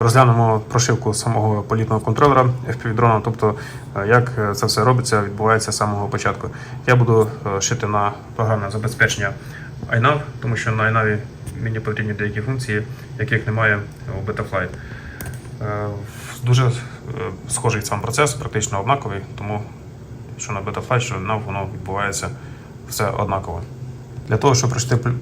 Розглянемо прошивку самого політного контролера FPV-дрона, тобто е, як е, це все робиться, відбувається з самого початку. Я буду е, шити на програмне забезпечення iNav, тому що на iNav мені потрібні деякі функції, яких немає у Betaflight. Дуже схожий сам процес, практично однаковий, тому що на Betaflight, що на воно відбувається все однаково. Для того, щоб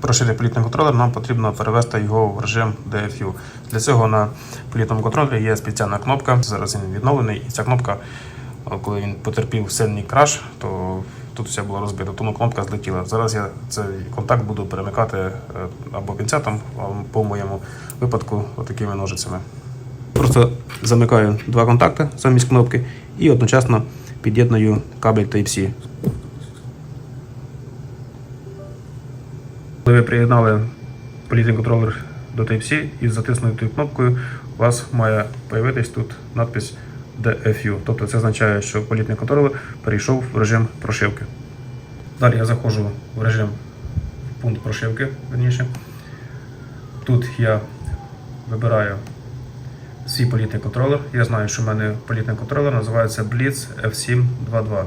прошити, політний контролер, нам потрібно перевести його в режим DFU. Для цього на політному контролері є спеціальна кнопка. Зараз він відновлений, і ця кнопка, коли він потерпів сильний краш, то тут все було розбито, тому кнопка злетіла. Зараз я цей контакт буду перемикати е, або пінцетом, по моєму випадку такими ножицями. Просто замикаю два контакти замість кнопки і одночасно під'єдную кабель Type-C. Коли ви приєднали політний контролер до Type-C і з затиснутою кнопкою, у вас має з'явитись тут надпис DFU. Тобто це означає, що політний контролер перейшов в режим прошивки. Далі я заходжу в режим в пункт прошивки. Верніше. Тут я вибираю свій політний контролер. Я знаю, що в мене політний контролер називається Blitz F722.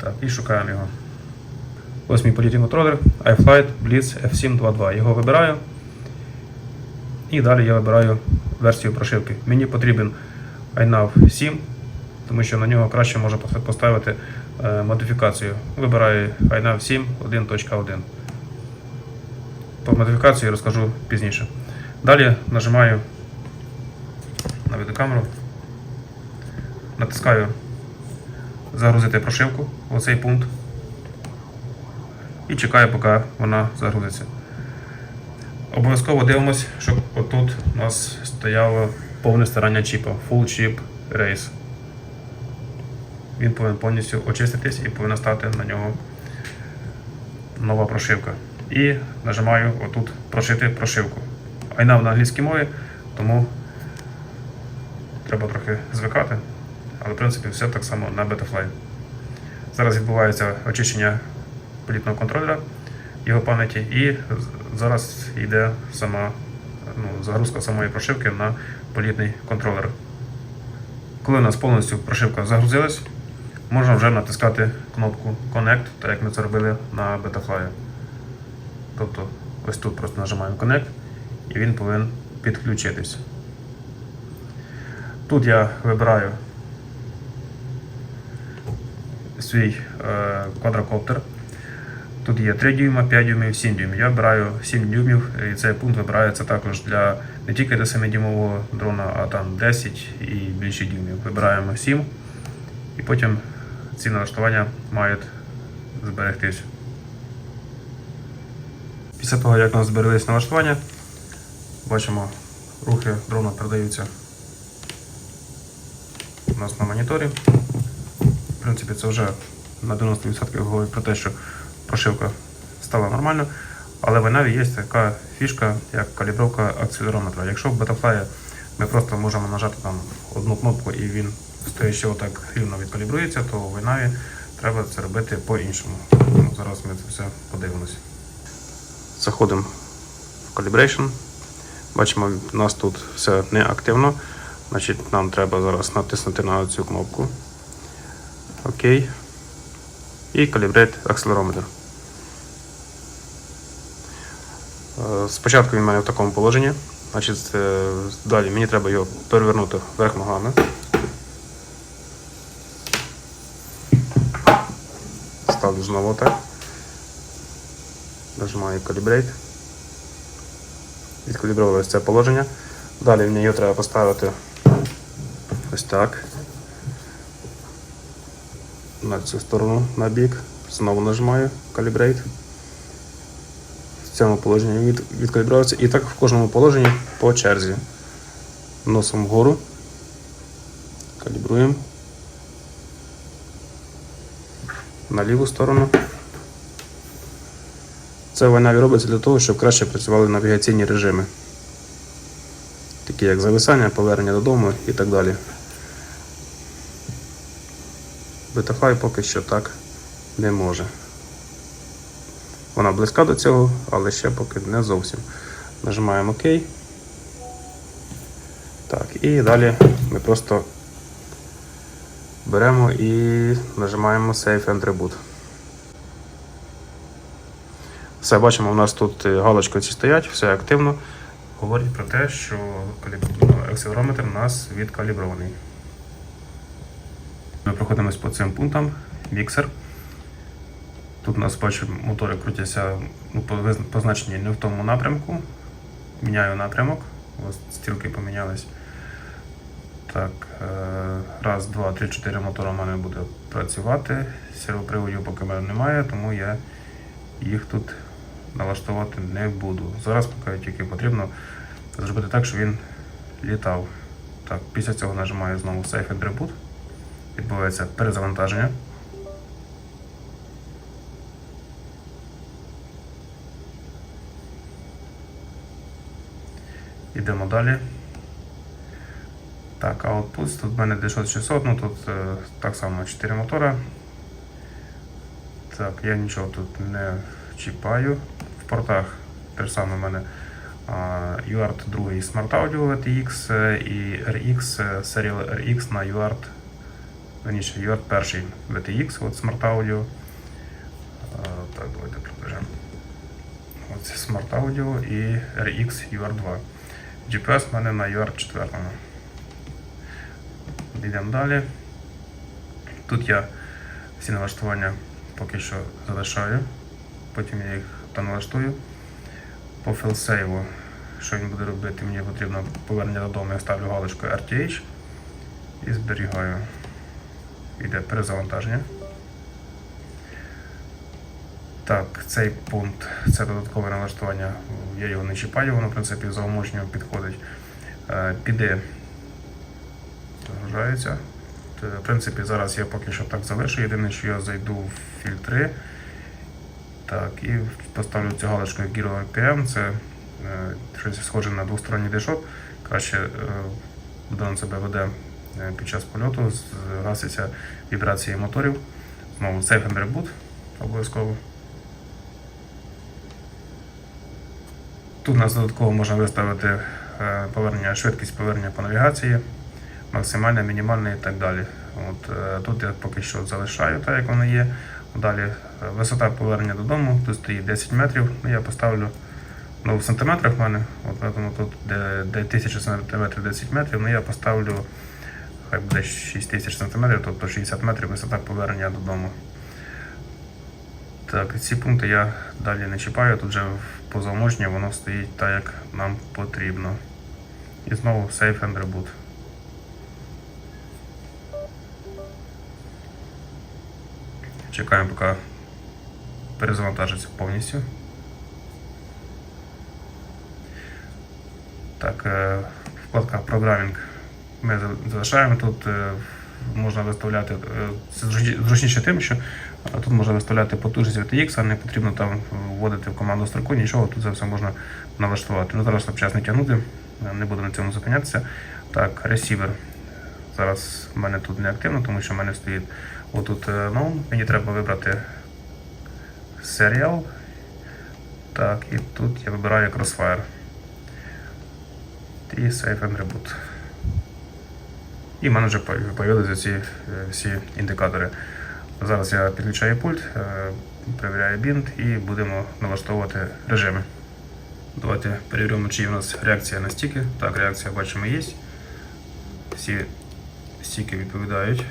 Так, і шукаємо його. Ось мій політний контролер iFlight Blitz F722. Його вибираю. І далі я вибираю версію прошивки. Мені потрібен iNav 7, тому що на нього краще можна поставити е, модифікацію. Вибираю iNav 7 1.1. По модифікації розкажу пізніше. Далі нажимаю на відеокамеру, натискаю загрузити прошивку в оцей пункт і чекаю, поки вона загрузиться. Обов'язково дивимось, щоб отут у нас стояло повне старання чіпа, Full Chip Race. Він повинен повністю очиститись і повинна стати на нього нова прошивка. І нажимаю отут прошити прошивку. Айна на англійській мові, тому треба трохи звикати, але в принципі все так само на Betaflight. Зараз відбувається очищення політного контролера, його пам'яті, і зараз йде сама ну, загрузка самої прошивки на політний контролер. Коли у нас повністю прошивка загрузилась, можна вже натискати кнопку Connect, так як ми це робили на Betafly. Тобто ось тут просто нажимаємо Connect і він повинен підключитись. Тут я вибираю свій е, квадрокоптер. Тут є 3 дюйма, 5 дюймів, 7 дюймів. Я обираю 7 дюймів, і цей пункт вибирається також для не тільки для 7-дюймового дрона, а там 10 і більше дюймів. Вибираємо 7 і потім ці налаштування мають зберегтись. Після того, як у нас збереглись налаштування, бачимо, рухи дрона передаються у нас на моніторі. В принципі, це вже на 90% говорить про те, що прошивка стала нормально, але в Наві є така фішка, як калібровка акселерометра. Якщо в Betafly ми просто можемо нажати там одну кнопку і він стоячи отак рівно відкалібрується, то в Наві треба це робити по-іншому. Ну, зараз ми це все подивимося. Заходимо в Calibration. Бачимо, у нас тут все не активно. Значить, нам треба зараз натиснути на цю кнопку. Окей. І Calibrate Accelerometer. Е, Спочатку він у мене в такому положенні. Значить, е, далі мені треба його перевернути вверх ногами. Ставлю знову так. Нажимаю Calibrate. Відкалібровувалося це положення. Далі мені його треба поставити ось так. На цю сторону на бік. Знову нажимаю Calibrate. В цьому положенні від, відкалібровується. І так в кожному положенні по черзі. Носом вгору. Калібруємо. На ліву сторону. Це в Наві робиться для того, щоб краще працювали навігаційні режими. Такі як зависання, повернення додому і так далі. Betafly поки що так не може. Вона близька до цього, але ще поки не зовсім. Нажимаємо ОК. Так, і далі ми просто беремо і нажимаємо Save and Reboot. Все, бачимо, у нас тут е, галочки ці стоять, все активно. Говорить про те, що ну, акселерометр у нас відкалібрований. Ми проходимось по цим пунктам. Міксер. Тут у нас бачу, мотори крутяться ну, по виз- позначенні не в тому напрямку. Міняю напрямок. Ось стрілки помінялись. Так, е, раз, два, три, чотири мотора в мене буде працювати. Сервоприводів поки мене немає, тому я їх тут налаштувати не буду. Зараз поки тільки потрібно зробити так, щоб він літав. Так, після цього нажимаю знову and Reboot. Відбувається перезавантаження. Йдемо далі. Так, Outputs, тут в мене D6 600, ну тут е, так само 4 мотора. Так, я нічого тут не чіпаю. В портах те ж саме в мене UART 2 Smart Audio VTX е, і RX, Serial RX на UART. Верніше, UART перший VTX, от Smart Audio. Так, давайте приближемо. Ось Smart Audio і RX UART 2. GPS в мене на UART 4. Йдемо далі. Тут я всі налаштування поки що залишаю, потім я їх доналаштую. По філсейву, що він буде робити, мені потрібно повернення додому, я ставлю галочку RTH і зберігаю. Йде перезавантаження. Так, цей пункт це додаткове налаштування. Я його не чіпаю, воно в принципі за умовністю підходить. Е, Піде загружається. В принципі, зараз я поки що так залишу. Єдине, що я зайду в фільтри. Так, і поставлю цю галочку Giro IPM. Це е, щось схоже на двосторонній дешот. Краще е, дрон себе веде е, під час польоту, згаситься вібрації моторів. Знову Save and обов'язково. Тут у нас додатково можна виставити е, повернення, швидкість повернення по навігації, максимальне, мінімальне і так далі. От, е, тут я поки що залишаю так, як воно є. Далі е, висота повернення додому, тут стоїть 10 метрів. Ну, я поставлю ну, в сантиметрах в мене, от, тому тут де, де 1000 сантиметрів 10 метрів, ну я поставлю хай буде 6000 сантиметрів, тобто 60 метрів висота повернення додому. Так, ці пункти я далі не чіпаю, тут вже в позаможнє воно стоїть так, як нам потрібно. І знову Save and Reboot. Чекаємо, поки перезавантажиться повністю. Так, е, вкладка програмінг ми залишаємо. Тут е, можна виставляти, е, це зручніше тим, що е, тут можна виставляти потужність VTX, а не потрібно там вводити в команду строку, нічого, тут це все можна налаштувати. Ну, зараз час не тягнути, не буду на цьому зупинятися. Так, ресівер. Зараз в мене тут не активно, тому що в мене стоїть отут no. Мені треба вибрати серіал. Так, і тут я вибираю Crossfire. І Save and Reboot. І в мене вже ці е, всі індикатори. Зараз я підключаю пульт, е, перевіряю бінт і будемо налаштовувати режими. Давайте перевіримо, чи є у нас реакція на стіки. Так, реакція бачимо є. Всі стіки відповідають.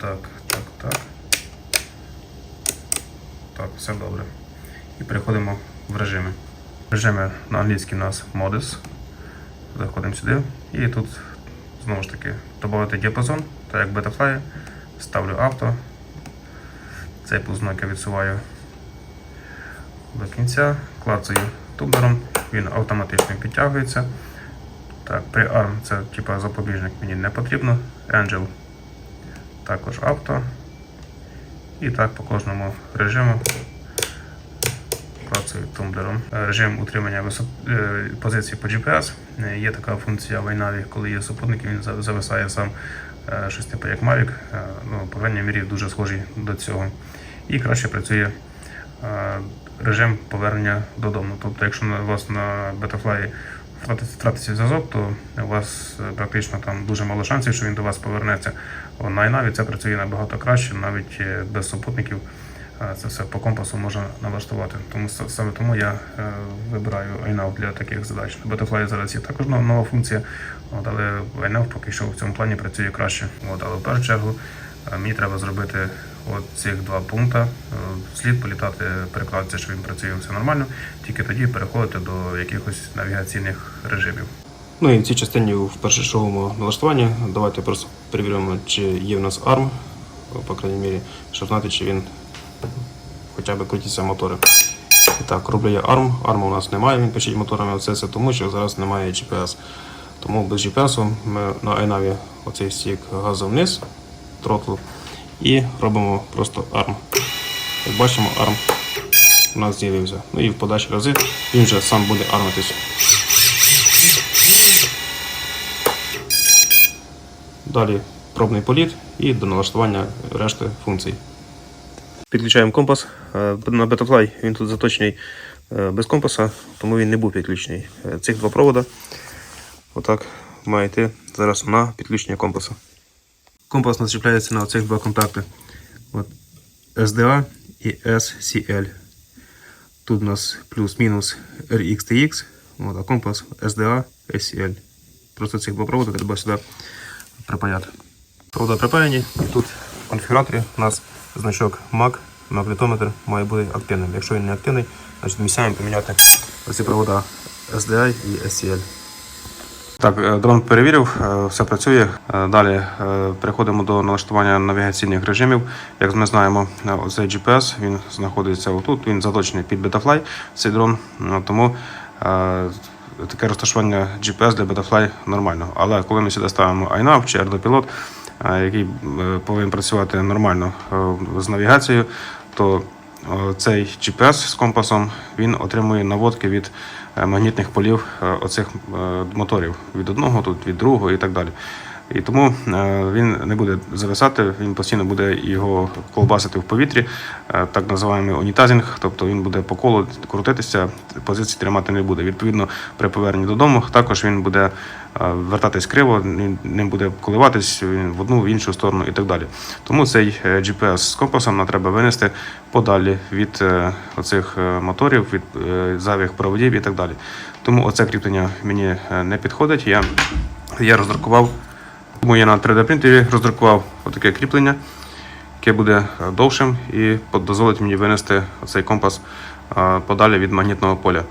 Так, так, так. Так, все добре. І переходимо в режими. Режими на англійській у нас Modus. Заходимо сюди. І тут знову ж таки додати діапазон, так як Betafly. Ставлю авто. Цей пузнок я відсуваю до кінця, клацаю тумблером, він автоматично підтягується. Так, при ARM це типа запобіжник мені не потрібно. Angel також авто. І так по кожному режиму клацаю тумблером. Е, Режим утримання висот... е, позиції по GPS. Е, Є така функція в iNavi, коли є супутник, він зависає сам щось типу як Mavic. Ну, по крайній мірі дуже схожий до цього. І краще працює режим повернення додому. Тобто, якщо у вас на Betafly втратиться зв'язок, то у вас практично там дуже мало шансів, що він до вас повернеться. На iNav це працює набагато краще, навіть без супутників. Це все по компасу можна налаштувати. Тому саме тому я е, вибираю iNav для таких задач. На Betafly зараз є також нова, функція, от, але iNav поки що в цьому плані працює краще. От, але в першу чергу е, мені треба зробити от цих два пункти. Е, Слід політати, перекладатися, що він працює все нормально, тільки тоді переходити до якихось навігаційних режимів. Ну і в цій частині в першочерговому налаштуванні давайте просто перевіримо, чи є в нас ARM, по крайній мірі, щоб знати, чи він хоча б крутяться мотори. І так, роблю я ARM. ARM у нас немає, він пишіть моторами. Це все тому, що зараз немає GPS. Тому без GPS ми на iNav оцей стік газу вниз, тротл, і робимо просто ARM. Як бачимо, ARM у нас з'явився. Ну і в подальші рази він вже сам буде армитись. Далі пробний політ і до налаштування решти функцій. Підключаємо компас. Е, На Betafly він тут заточений е, без компаса, тому він не був підключений. Е, Цих два провода отак має зараз на підключення компаса. Компас начіпляється на цих два контакти. От SDA і SCL. Тут у нас плюс-мінус RXTX, от, а компас SDA SCL. Просто цих два проводи треба сюди припаяти. Провода припаяні, і тут в конфігураторі у нас значок MAC, магнітометр має бути активним. Якщо він не активний, значить місцями поміняти оці провода SDI і SCL. Так, е, дрон перевірив, е, все працює. Е, Далі переходимо до налаштування навігаційних режимів. Як ми знаємо, оцей GPS він знаходиться отут, він заточений під Betafly, цей дрон. Ну, Тому таке розташування GPS для Betafly нормально. Але коли ми сюди ставимо iNav чи AirDopilot, е, який е, повинен працювати нормально е, з навігацією, то е, цей GPS з компасом він отримує наводки від магнітних полів оцих моторів від одного, тут від другого і так далі. І тому е, він не буде зависати, він постійно буде його колбасити в повітрі, е, так називаємо унітазінг, тобто він буде по колу крутитися, позиції тримати не буде. Відповідно, при поверненні додому також він буде е, вертатись криво, не буде коливатись в одну, в іншу сторону і так далі. Тому цей GPS з компасом нам треба винести подалі від оцих моторів, від зайвих проводів і так далі. Тому оце кріплення мені не підходить. Я, я роздрукував, тому я на 3D принтері роздрукував отаке кріплення, яке буде е, довшим і дозволить мені винести цей компас е, подалі від магнітного поля.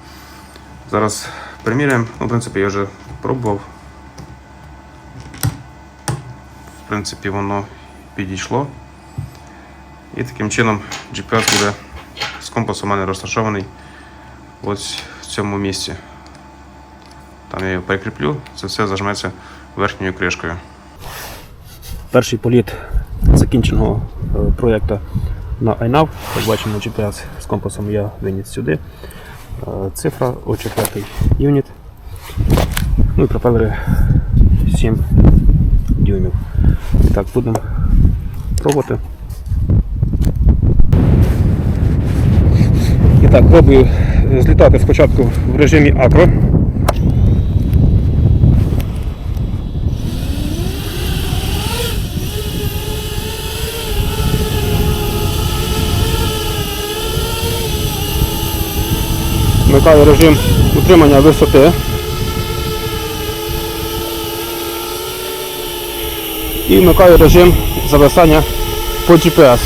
Зараз приміряємо. Ну, в принципі, я вже пробував. В принципі, воно підійшло. І таким чином GPS буде з компасу у мене розташований ось в цьому місці. Там я його прикріплю, це все зажметься верхньою кришкою. Перший політ закінченого е, проєкту на iNav. Як бачимо, GPS з компасом я виніс сюди. Е, Цифра О4 юніт. Ну і пропелери 7 дюймів. І так, будемо пробувати. І так, пробую злітати спочатку в режимі акро. Вмикаю режим утримання висоти. І вмикаю режим зависання по GPS.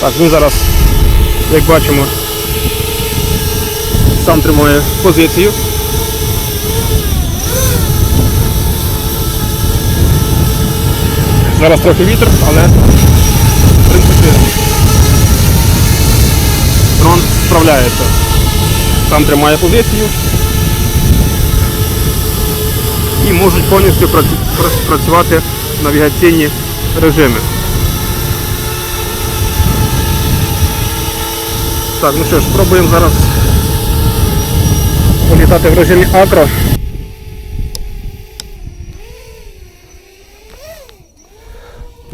Так, він зараз, як бачимо, сам тримає позицію. Зараз трохи вітер, але в принципі дрон справляється. Сам тримає позицію і можуть повністю працювати навігаційні режими. Так, ну що ж, спробуємо зараз політати в режимі акро.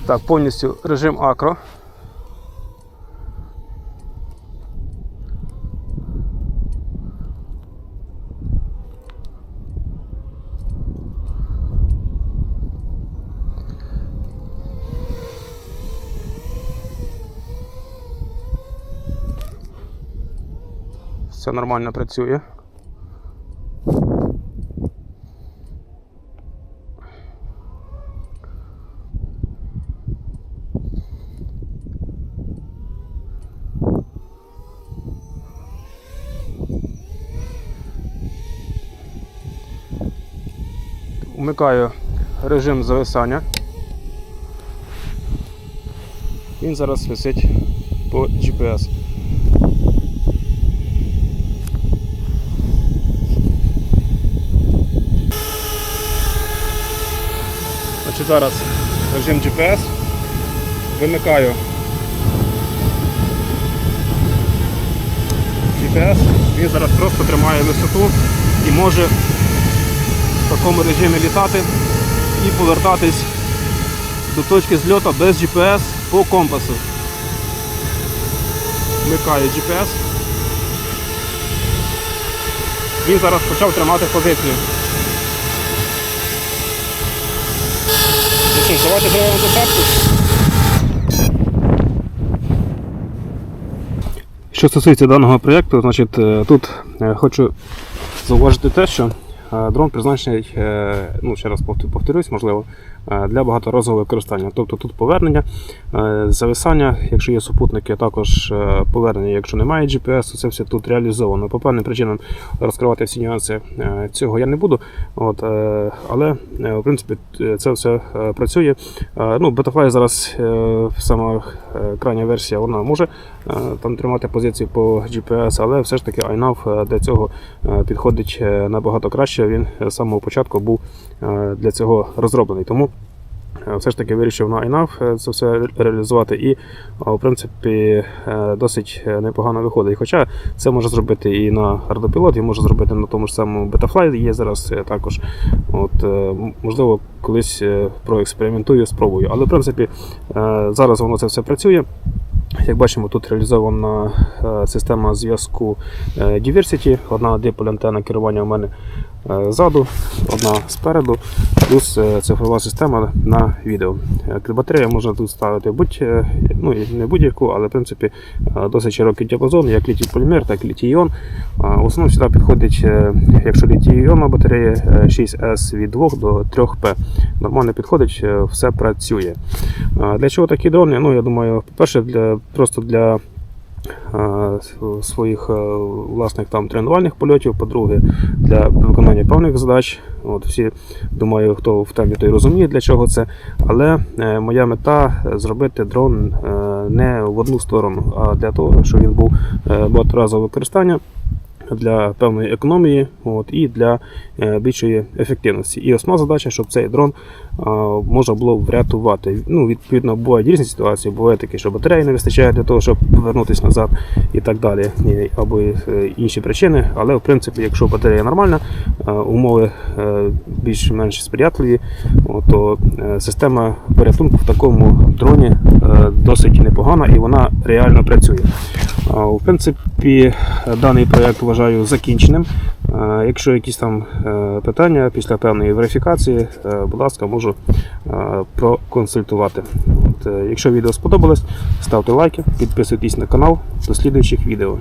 Так, повністю режим акро. Все нормально працює. Вмикаю режим зависання. Він зараз висить по GPS. Значить, зараз режим GPS. Вимикаю GPS. Він зараз просто тримає висоту і може в такому режимі літати і повертатись до точки зльоту без GPS по компасу. Вмикаю GPS. Він зараз почав тримати позицію. Ну що, давайте зробимо посадку. Що стосується даного проєкту, значить е, тут е, хочу зауважити те, що дрон призначений, е, ну ще раз повтор- повторюсь, можливо, е, для багаторазового використання. Тобто тут повернення, е, зависання, якщо є супутники, також е, повернення, якщо немає GPS, це все тут реалізовано. По певним причинам розкривати всі нюанси е, цього я не буду. От, е, але е, в принципі це все е, працює. Е, Ну, Betafly зараз е, сама е, крайня версія, вона може е, там тримати позицію по GPS, але все ж таки iNav е, для цього е, підходить е, набагато краще. Він з самого початку був е, для цього розроблений. Тому е, все ж таки вирішив на iNav е, це все реалізувати і е, в принципі е, досить е, непогано виходить. Хоча це може зробити і на ардопілот, і може зробити на тому ж самому Betafly, є зараз е, також. От, е, можливо, колись е, проекспериментую, спробую. Але в принципі е, зараз воно це все працює. Як бачимо, тут реалізована е, система зв'язку е, Diversity, одна диполь антенна керування у мене е, ззаду, одна спереду, плюс е, цифрова система на відео. Е, Батарея можна тут ставити будь, е, ну, не будь-яку, але в принципі е, досить широкий діапазон, як літій полімер, так і літій іон. В основному сюди підходить, е, якщо літій іонна батарея е, 6S від 2 до 3P. Нормально підходить, е, все працює. Для чого такі дрони? Ну, я думаю, по-перше, для, просто для е, своїх е, власних там тренувальних польотів, по-друге, для виконання певних задач. От всі, думаю, хто в темі, той розуміє, для чого це. Але е, моя мета зробити дрон е, не в одну сторону, а для того, щоб він був е, багаторазового використання. Для певної економії от, і для е, більшої ефективності. І основна задача, щоб цей дрон можна було врятувати. Ну, відповідно, бувають різні ситуації, буває таке, що батареї не вистачає для того, щоб повернутися назад і так далі, або е, інші причини. Але в принципі, якщо батарея нормальна, е, умови е, більш-менш сприятливі, то система порятунку в такому дроні досить непогана і вона реально працює. В принципі, даний проєкт вважаю закінченим. Якщо якісь там е, питання після певної верифікації, е, будь ласка, можу е, проконсультувати. От, Якщо відео сподобалось, ставте лайки, підписуйтесь на канал. До слідуючих відео.